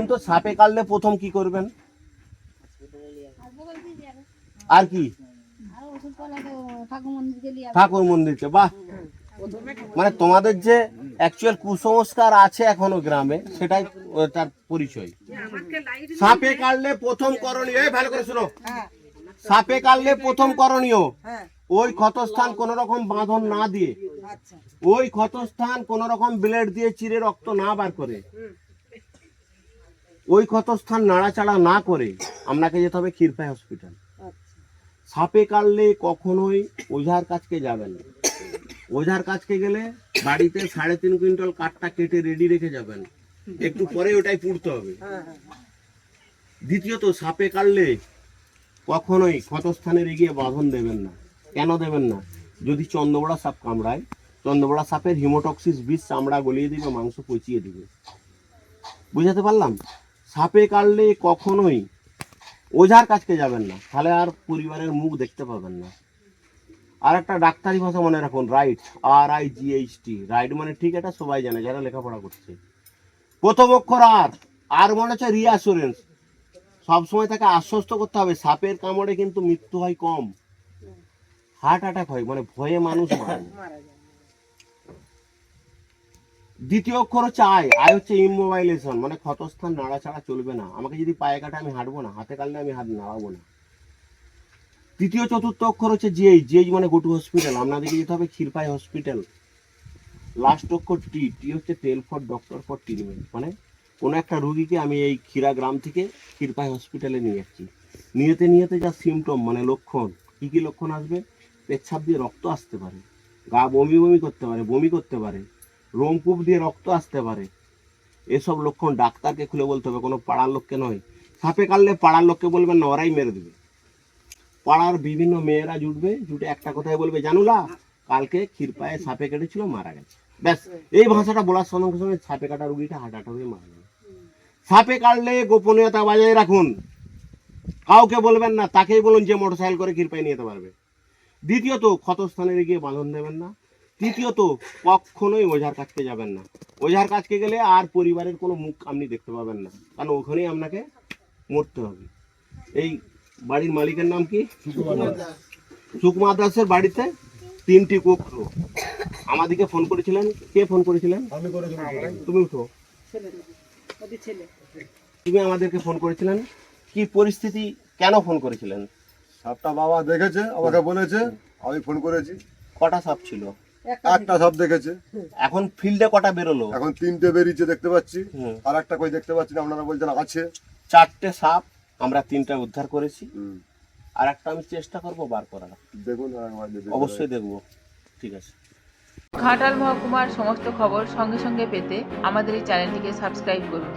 বলুন তো, সাপে কাটলে প্রথম কি করবেন? আর কি? ঠাকুর মন্দিরকে, বাহ। মানে তোমাদের যে অ্যাকচুয়াল কুসংস্কার আছে এখনও গ্রামে, সেটাই তার পরিচয়। সাপে কাটলে প্রথম করণীয় ভালো করে শুনো। সাপে কাটলে প্রথম করণীয়, ওই ক্ষতস্থান কোন রকম বাঁধন না দিয়ে, ওই ক্ষতস্থান কোন রকম ব্লেড দিয়ে চিরে রক্ত না বার করে ওই ক্ষতস্থান নাড়াচাড়া না করে আপনাকে যেতে হবে ক্ষীরপাই হসপিটাল। সাপে কাটলে কখনোই ওঝার কাছকে যাবেন না। ওঝার কাছকে গেলে বাড়িতে সাড়ে তিন কুইন্টাল কাঠটা কেটে রেডি রেখে যাবেন একটু পরে ওটাই পুড়তে হবে। দ্বিতীয়ত সাপে কাটলে কখনোই ক্ষতস্থানে এগিয়ে বাঁধন দেবেন না। কেন দেবেন না? যদি চন্দ্রবড়া সাপ কামড়ায় চন্দ্রবড়া সাপের হিমোটক্সিস বিষ চামড়া গলিয়ে দিবে মাংস পচিয়ে দিবে। বুঝাতে পারলাম? সাপে কাটলে কখনোই ওঝার কাছকে যাবেন না। তাহলে আর পরিবারের মুখ দেখতে পাবেন না। আর একটা ডাক্তারি ভাষা মনে রাখুন right R I G H T right মানে ঠিক এটা সবাই জানে যারা লেখাপড়া করছে। প্রথম অক্ষর আর আর মনে হচ্ছে রিঅ্যাসুরেন্স সবসময় তাকে আশ্বস্ত করতে হবে, সাপের কামড়ে কিন্তু মৃত্যু হয় কম। হার্ট অ্যাটাক হয় মানে ভয়ে মানুষ মারে না। দ্বিতীয় অক্ষর হচ্ছে আয়। আয় হচ্ছে ইমোবাইলেশন মানে ক্ষতস্থান, নাড়াচাড়া চলবে না। আমাকে যদি পায়ে কাটে আমি হাঁটবো না, হাতে কাটলে আমি হাত নাড়াবো না। তৃতীয়, চতুর্থ অক্ষর হচ্ছে জিএইচ জিএইচ মানে গোটু হসপিটাল আপনাদেরকে যেতে হবে ক্ষীরপাই হসপিটাল লাস্ট অক্ষর টি টি হচ্ছে tell for doctor for treatment মানে কোনো একটা রুগীকে আমি এই ক্ষীরা গ্রাম থেকে ক্ষীরপাই হসপিটালে নিয়ে যাচ্ছি। নিয়েতে নিয়েতে যা সিমটম মানে লক্ষণ, কি কি লক্ষণ আসবে? পেচ্ছাপ দিয়ে রক্ত আসতে পারে। গা বমি বমি করতে পারে, বমি করতে পারে। রোমকূপ দিয়ে রক্ত আসতে পারে। এসব লক্ষণ ডাক্তারকে খুলে বলতে হবে, কোনো পাড়ার লোককে নয়। সাপে কাটলে পাড়ার লোককে বলবেন না ওরাই মেরে দেবে। পাড়ার বিভিন্ন মেয়েরা জুটবে, জুটে একটা কথাই বলবে জানুলা কালকে ক্ষীরপায়ে সাপে কেটেছিল, মারা গেছে। ব্যাস, এই ভাষাটা বলার সঙ্গে সঙ্গে সাপে কাটা রুগীটা অ্যাটাক হয়ে মারা যাবে। সাপে কাটলে গোপনীয়তা বজায় রাখুন। কাউকে বলবেন না, তাকেই বলুন যে মোটরসাইকেল করে ক্ষীরপায়ে নিয়ে যেতে পারবে। দ্বিতীয়ত, ক্ষতস্থানে গিয়ে বাঁধন দেবেন না। তৃতীয়ত কখনোই ওঝার কাছকে যাবেন না। ওঝার কাছকে গেলে আর পরিবারের কোনো মুখ আপনি দেখতে পাবেন না। কারণ ওখানেই আপনাকে মরতে হবে। এই বাড়ির মালিকের নাম কি? সুকুমার দাসের বাড়িতে তিনটি কুকুর আমাদেরকে ফোন করেছিলেন? কে ফোন করেছিলেন? তুমি উঠো। তুমি আমাদেরকে ফোন করেছিলেন? কি পরিস্থিতি কেন ফোন করেছিলেন? সাপটা বাবা দেখেছে আমাকে বলেছে আমি ফোন করেছি। কটা সাপ ছিল? একটা সাপ দেখেছে। এখন ফিল্ডে কটা বেরোলো? এখন তিনটে বেরিয়েছে দেখতে পাচ্ছি। আর একটা কই দেখতে পাচ্ছি না আপনারা বলছেন আছে। চারটে সাপ আমরা তিনটা উদ্ধার করেছি। আর একটা আমি চেষ্টা করব বার করার। দেখুন অবশ্যই দেখব। ঠিক আছে। ঘাটাল মহকুমার সমস্ত খবর সঙ্গে সঙ্গে পেতে আমাদের এই চ্যানেলটিকে সাবস্ক্রাইব করুন।